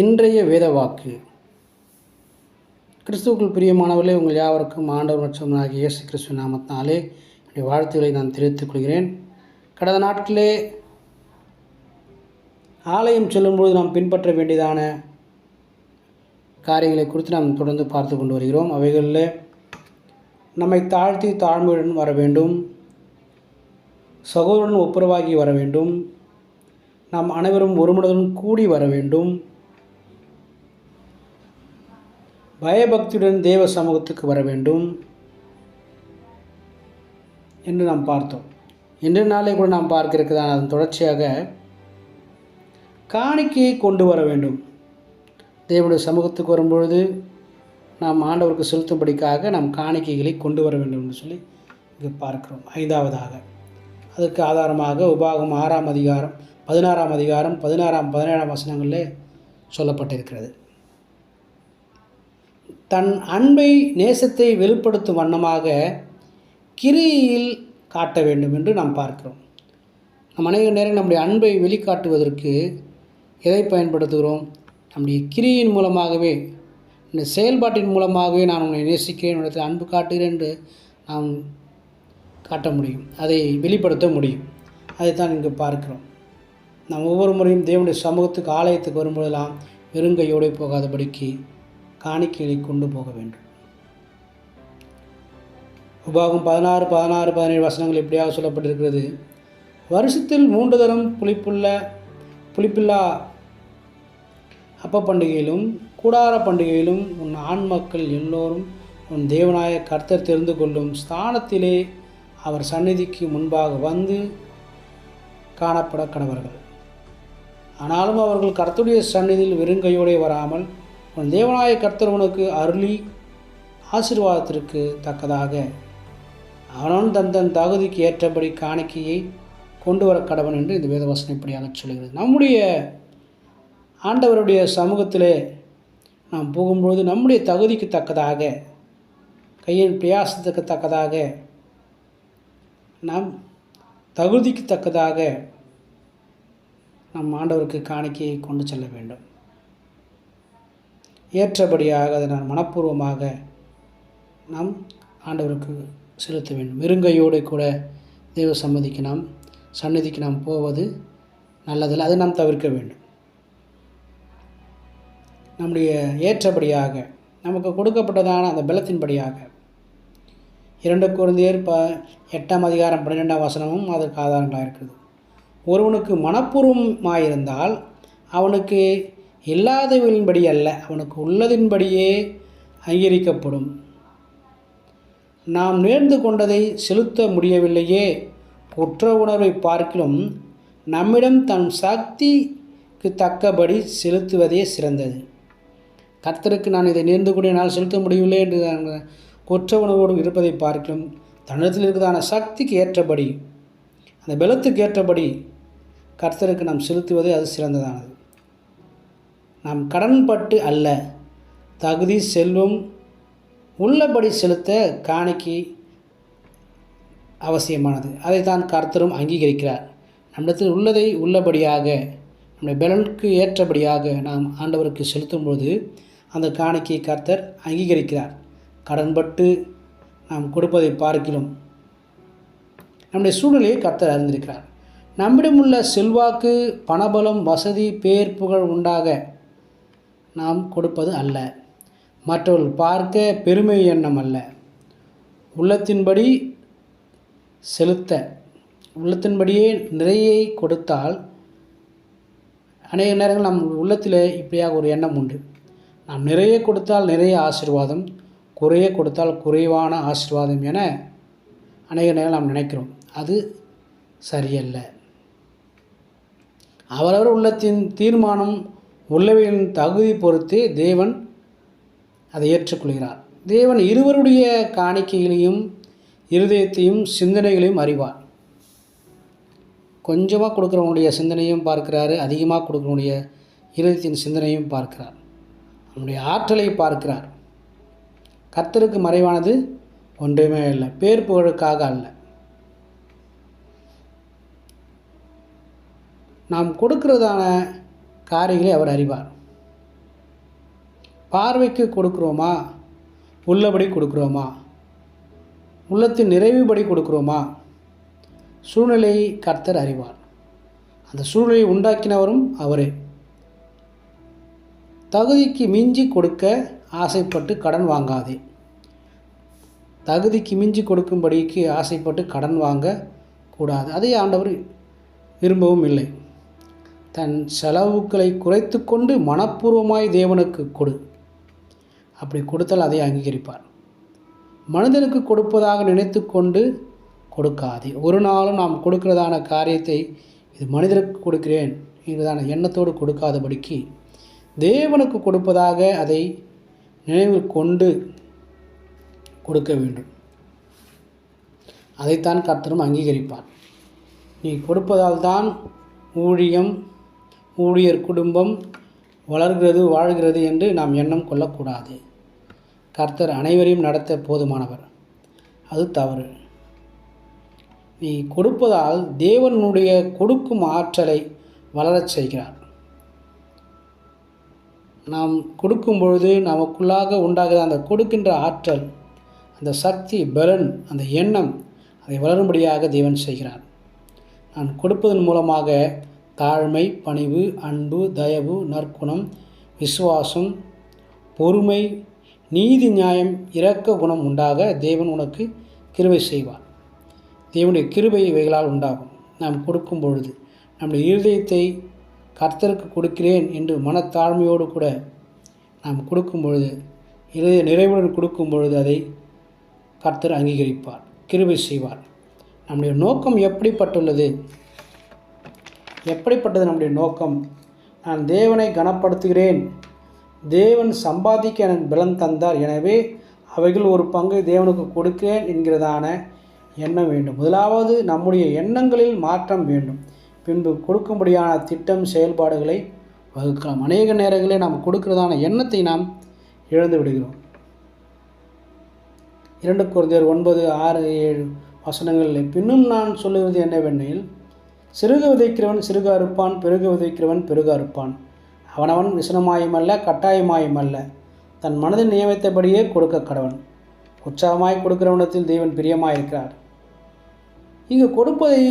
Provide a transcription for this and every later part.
இன்றைய வேத வாக்கு. கிறிஸ்துவுக்குள் பிரியமானவர்களே உங்கள் யாவருக்கும் ஆண்டவர் மற்றும் ஆகிய இயேசு கிறிஸ்துவ நாமத்தினாலே என்னுடைய வாழ்த்துக்களை நான் தெரிவித்துக் கொள்கிறேன். கடந்த நாட்களே ஆலயம் செல்லும்போது நாம் பின்பற்ற வேண்டியதான காரியங்களை குறித்து நாம் தொடர்ந்து பார்த்து கொண்டு வருகிறோம். அவைகளில் நம்மை தாழ்த்தி தாழ்மையுடன் வர வேண்டும். சகோதரன் ஒப்புரவாகி வர வேண்டும். நாம் அனைவரும் ஒருமுடன் கூடி வர வேண்டும். பயபக்தியுடன் தேவ சமூகத்துக்கு வர வேண்டும் என்று நாம் பார்த்தோம். இன்று நாளை கூட நாம் பார்க்க தான் அதன் தொடர்ச்சியாக காணிக்கையை கொண்டு வர வேண்டும். தேவனுடைய சமூகத்துக்கு வரும்பொழுது நாம் ஆண்டவருக்கு செலுத்தும்படிக்காக நாம் காணிக்கைகளை கொண்டு வர வேண்டும் என்று சொல்லி இங்கு பார்க்கிறோம். ஐந்தாவதாக அதற்கு ஆதாரமாக உபாகம் ஆறாம் அதிகாரம் பதினாறாம் அதிகாரம் பதினாறாம் பதினேழாம் வசனங்களில் சொல்லப்பட்டிருக்கிறது. தன் அன்பை நேசத்தை வெளிப்படுத்தும் வண்ணமாக கிரியில் காட்ட வேண்டும் என்று நாம் பார்க்கிறோம். நம் அநேக நேரம் நம்முடைய அன்பை வெளிக்காட்டுவதற்கு எதை பயன்படுத்துகிறோம்? நம்முடைய கிரியின் மூலமாகவே இந்த செயல்பாட்டின் மூலமாகவே நான் உன்னை நேசிக்கிறேன் உன்னிடத்தில் அன்பு காட்டுகிறேன் என்று நாம் காட்ட முடியும். அதை வெளிப்படுத்த முடியும். அதைத்தான் இங்கு பார்க்கிறோம். நாம் ஒவ்வொரு முறையும் தேவனுடைய சமூகத்துக்கு ஆலயத்துக்கு வரும்போதெல்லாம் வெறுங்கையோடு போகாதபடிக்கு காணிக்கையை கொண்டு போக வேண்டும். உபாகம் பதினாறு பதினாறு பதினேழு வசனங்கள் எப்படியாக சொல்லப்பட்டிருக்கிறது. வருஷத்தில் மூன்று தரம் புளிப்புள்ள புளிப்பில்லா அப்ப பண்டிகையிலும் கூடார பண்டிகையிலும் உன் ஆண் மக்கள் எல்லோரும் உன் தேவனாய கர்த்தர் தெரிந்து கொள்ளும் ஸ்தானத்திலே அவர் சந்நிதிக்கு முன்பாக வந்து காணப்பட கடவர்கள். ஆனாலும் அவர்கள் கர்த்தருடைய சந்நிதியில் வெறுங்கையோடே வராமல் உன் தேவனாய கர்த்தர் உனக்கு அருளி ஆசீர்வாதத்திற்கு தக்கதாக. அவனவன் தன் தன் தகுதிக்கு ஏற்றபடி காணிக்கையை கொண்டு வர கடவன் என்று இந்த வேதவாசனை இப்படியாக சொல்கிறது. நம்முடைய ஆண்டவருடைய சமூகத்திலே நாம் போகும்பொழுது நம்முடைய தகுதிக்கு தக்கதாக கையின் பிரயாசத்துக்கு தக்கதாக நாம் தகுதிக்கு தக்கதாக நம் ஆண்டவருக்கு காணிக்கையை கொண்டு செல்ல வேண்டும். ஏற்றபடியாக அதை நான் மனப்பூர்வமாக நாம் ஆண்டவருக்கு செலுத்த வேண்டும். இருங்கையோடு கூட தெய்வ சம்மதிக்கு நாம் சந்நிதிக்கு நாம் போவது நல்லதில்லை. அதை நாம் தவிர்க்க வேண்டும். நம்முடைய ஏற்றபடியாக நமக்கு கொடுக்கப்பட்டதான அந்த பலத்தின்படியாக. இரண்டு குழந்தையர் ப எட்டாம் அதிகாரம் பன்னிரெண்டாம் வசனமும் அதற்கு ஆதாரங்களாக இருக்குது ஒருவனுக்கு மனப்பூர்வமாயிருந்தால் அவனுக்கு இல்லாதவனின்படி அல்ல அவனுக்கு உள்ளதின்படியே அங்கீகரிக்கப்படும். நாம் நேர்ந்து கொண்டதை செலுத்த முடியவில்லையே. குற்ற உணர்வை பார்க்கிலும் நம்மிடம் தன் சக்திக்கு தக்கபடி செலுத்துவதே சிறந்தது. கர்த்தருக்கு நான் இதை நேர்ந்து கூட என்னால் செலுத்த முடியவில்லை என்று குற்ற உணர்வோடு இருப்பதை பார்க்கிலும் தன்னிடத்தில் இருக்கிறதான சக்திக்கு ஏற்றபடி அந்த பலத்துக்கு ஏற்றபடி கர்த்தருக்கு நாம் செலுத்துவதே அது சிறந்ததானது. நாம் கடன்பட்டு அல்ல. தகுதி செல்வம் உள்ளபடி செலுத்த காணிக்கை அவசியமானது. அதைத்தான் கர்த்தரும் அங்கீகரிக்கிறார். நம்மிடத்தில் உள்ளதை உள்ளபடியாக நம்முடைய பலனுக்கு ஏற்றபடியாக நாம் ஆண்டவருக்கு செலுத்தும்போது அந்த காணிக்கை கர்த்தர் அங்கீகரிக்கிறார். கடன்பட்டு நாம் கொடுப்பதை பார்க்கிறோம் நம்முடைய சூழ்நிலையை கர்த்தர் அறிந்திருக்கிறார். நம்மிடமுள்ள செல்வாக்கு பணபலம் வசதி பேர் புகழ் உண்டாக நாம் கொடுப்பது அல்ல. மற்றவர்கள் பார்க்க பெருமை எண்ணம் அல்ல. உள்ளத்தின்படி செலுத்த உள்ளத்தின்படியே நிறையை கொடுத்தால் அநேக நேரங்கள் நம் உள்ளத்தில் இப்படியாக ஒரு எண்ணம் உண்டு. நாம் நிறைய கொடுத்தால் நிறைய ஆசீர்வாதம் குறைய கொடுத்தால் குறைவான ஆசீர்வாதம் என அநேக நேரம் நாம் நினைக்கிறோம். அது சரியல்ல. அவரவர் உள்ளத்தின் தீர்மானம் உள்ளவையின் தகுதி பொறுத்து தேவன் அதை ஏற்றுக்கொள்கிறார். தேவன் இருவருடைய காணிக்கைகளையும் இருதயத்தையும் சிந்தனைகளையும் அறிவார். கொஞ்சமாக கொடுக்குறவனுடைய சிந்தனையும் பார்க்கிறாரு அதிகமாக கொடுக்குறவனுடைய இருதயத்தின் சிந்தனையும் பார்க்கிறார். அவனுடைய ஆற்றலை பார்க்கிறார். கர்த்தருக்கு மறைவானது ஒன்றுமே இல்லை பேர் புகழுக்காக அல்ல. நாம் கொடுக்கிறதான காரியங்களை அவர் அறிவார். பார்வைக்கு கொடுக்குறோமா? உள்ளபடி கொடுக்குறோமா? உள்ளத்தின் நிறைவுபடி கொடுக்குறோமா? சூழ்நிலையை கர்த்தர் அறிவார். அந்த சூழ்நிலையை உண்டாக்கினவரும் அவரே. தகுதிக்கு மிஞ்சி கொடுக்க ஆசைப்பட்டு கடன் வாங்காதே. தகுதிக்கு மிஞ்சி கொடுக்கும்படிக்கு ஆசைப்பட்டு கடன் வாங்க கூடாது அதை ஆண்டவர் விரும்பவும் இல்லை. தன் செலவுகளை குறைத்து கொண்டு மனப்பூர்வமாய் தேவனுக்கு கொடு. அப்படி கொடுத்தால் அதை அங்கீகரிப்பார். மனிதனுக்கு கொடுப்பதாக நினைத்து கொண்டு கொடுக்காதே. ஒரு நாளும் நாம் கொடுக்கிறதான காரியத்தை இது மனிதருக்கு கொடுக்கிறேன் என்றதான எண்ணத்தோடு கொடுக்காதபடிக்கு தேவனுக்கு கொடுப்பதாக அதை நினைவில் கொண்டு கொடுக்க வேண்டும். அதைத்தான் கர்த்தரும் அங்கீகரிப்பார். நீ கொடுப்பதால் தான் ஊழியம் ஊழியர் குடும்பம் வளர்கிறது வாழ்கிறது என்று நாம் எண்ணம் கொள்ளக்கூடாது. கர்த்தர் அனைவரையும் நடத்த போதுமானவர். அது தவறு. நீ கொடுப்பதால் தேவனுடைய கொடுக்கும் ஆற்றலை வளரச் செய்கிறார். நாம் கொடுக்கும் பொழுது நமக்குள்ளாக உண்டாகிற அந்த கொடுக்கின்ற ஆற்றல் அந்த சக்தி பலன் அந்த எண்ணம் அதை வளரும்படியாக தேவன் செய்கிறார். நான் கொடுப்பதன் மூலமாக தாழ்மை பணிவு அன்பு தயவு நற்குணம் விசுவாசம் பொறுமை நீதி நியாயம் இரக்க குணம் உண்டாக தேவன் உனக்கு கிருபை செய்வார். தேவனுடைய கிருபை இவைகளால் உண்டாகும். நாம் கொடுக்கும் பொழுது நம்முடைய இருதயத்தை கர்த்தருக்கு கொடுக்கிறேன் என்று மனத்தாழ்மையோடு கூட நாம் கொடுக்கும் பொழுது இருதய நிறைவுடன் கொடுக்கும் பொழுது அதை கர்த்தர் அங்கீகரிப்பார் கிருபை செய்வார். நம்முடைய நோக்கம் எப்படிப்பட்டுள்ளது? எப்படிப்பட்டது நம்முடைய நோக்கம்? நான் தேவனை கனப்படுத்துகிறேன். தேவன் சம்பாதிக்க எனக்கு பலம் தந்தார். எனவே அவைகள் ஒரு பங்கை தேவனுக்கு கொடுக்கிறேன் என்கிறதான எண்ணம் வேண்டும். முதலாவது நம்முடைய எண்ணங்களில் மாற்றம் வேண்டும். பின்பு கொடுக்கும்படியான திட்டம் செயல்பாடுகளை வகுக்கலாம். அநேக நேரங்களில் நாம் கொடுக்கிறதான எண்ணத்தை நாம் இழந்து விடுகிறோம். இரண்டு குறைந்தர் ஒன்பது ஆறு ஏழு வசனங்களில் பின்னும் நான் சொல்லுவது என்னவென்னில் சிறுக விதைக்கிறவன் சிறுக அறுப்பான் பெருக விதைக்கிறவன் பெருக அறுப்பான். அவனவன் விசனமாயுமல்ல கட்டாயமாயுமல்ல. தன் மனதில் நியமித்தபடியே கொடுக்க கடவன். உற்சாகமாய் கொடுக்கிறவனத்தில் தேவன் பிரியமாயிருக்கிறார். இங்கு கொடுப்பதை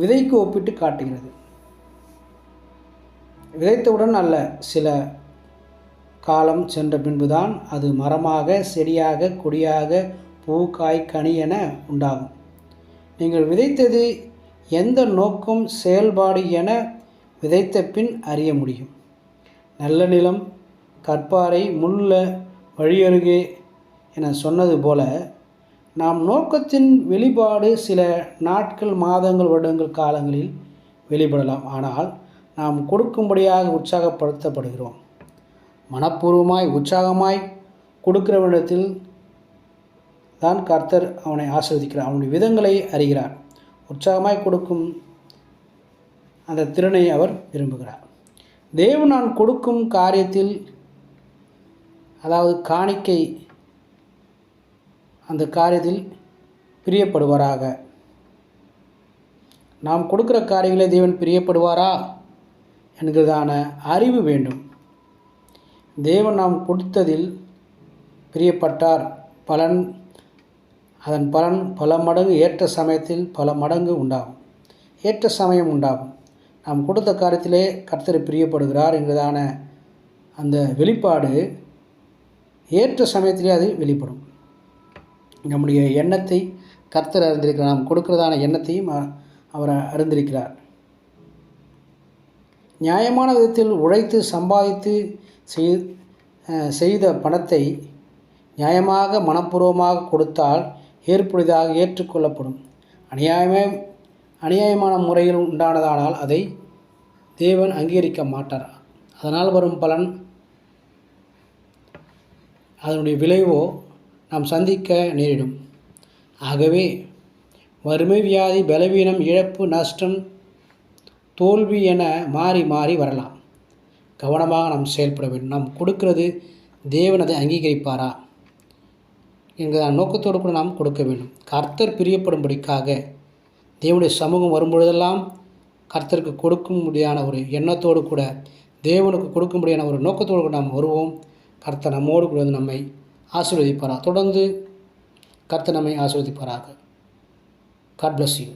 விதைக்கு ஒப்பிட்டு காட்டுகிறது. விதைத்தவுடன் அல்ல சில காலம் சென்ற பின்புதான் அது மரமாக செடியாக கொடியாக பூ காய் கனி என உண்டாகும். நீங்கள் விதைத்தது எந்த நோக்கம் செயல்பாடு என விதைத்த பின் அறிய முடியும். நல்ல நிலம் கற்பாறை முள்ள வழியருகே என சொன்னது போல நாம் நோக்கத்தின் வெளிப்பாடு சில நாட்கள் மாதங்கள் வருடங்கள் காலங்களில் வெளிப்படலாம். ஆனால் நாம் கொடுக்கும்படியாக உற்சாகப்படுத்தப்படுகிறோம். மனப்பூர்வமாய் உற்சாகமாய் கொடுக்கிறவனிடத்தில் தான் கர்த்தர் அவனை ஆசிர்வதிக்கிறார். அவனுடைய விதங்களை அறிகிறார். உற்சாகமாய் கொடுக்கும் அந்த திறனை அவர் விரும்புகிறார். தேவன் நான் கொடுக்கும் காரியத்தில் அதாவது காணிக்கை அந்த காரியத்தில் பிரியப்படுவாராக. நாம் கொடுக்குற காரியங்களை தேவன் பிரியப்படுவாரா என்கிறதான அறிவு வேண்டும். தேவன் நாம் கொடுத்ததில் பிரியப்பட்டார். பலன் அதன் பலன் பல மடங்கு ஏற்ற சமயத்தில் பல மடங்கு உண்டாகும். ஏற்ற சமயம் உண்டாகும். நாம் கொடுத்த காரியத்திலே கர்த்தர் பிரியப்படுகிறார் என்கிறதான அந்த வெளிப்பாடு ஏற்ற சமயத்திலே அது வெளிப்படும். நம்முடைய எண்ணத்தை கர்த்தர் அறிந்திருக்கிறார். நாம் கொடுக்கிறதான எண்ணத்தையும் அவர் அறிந்திருக்கிறார். நியாயமான விதத்தில் உழைத்து சம்பாதித்து செய்த பணத்தை நியாயமாக மனப்பூர்வமாக கொடுத்தால் ஏற்புடையதாக ஏற்றுக்கொள்ளப்படும். அநியாயமே அநியாயமான முறையில் உண்டானதானால் அதை தேவன் அங்கீகரிக்க மாட்டார். அதனால் வரும் பலன் அதனுடைய விளைவோ நாம் சந்திக்க நேரிடும். ஆகவே வறுமை வியாதி பலவீனம் இழப்பு நஷ்டம் தோல்வி என மாறி மாறி வரலாம். கவனமாக நாம் செயல்பட வேண்டும். நாம் கொடுக்கிறது தேவன் அதை அங்கீகரிப்பாரா? என்கிற நோக்கத்தோடு கூட நாம் கொடுக்க வேண்டும். கர்த்தர் பிரியப்படும்படிக்காக தேவனுடைய சமூகம் வரும்பொழுதெல்லாம் கர்த்தருக்கு கொடுக்கும்படியான ஒரு எண்ணத்தோடு கூட தேவனுக்கு கொடுக்கும்படியான ஒரு நோக்கத்தோடு கூட நாம் வருவோம். கர்த்தர் நம்மோடு கூட வந்து நம்மை ஆசீர்வதிப்பாரா தொடர்ந்து கர்த்தர் நம்மை ஆசீர்வதிப்பாராக. God bless you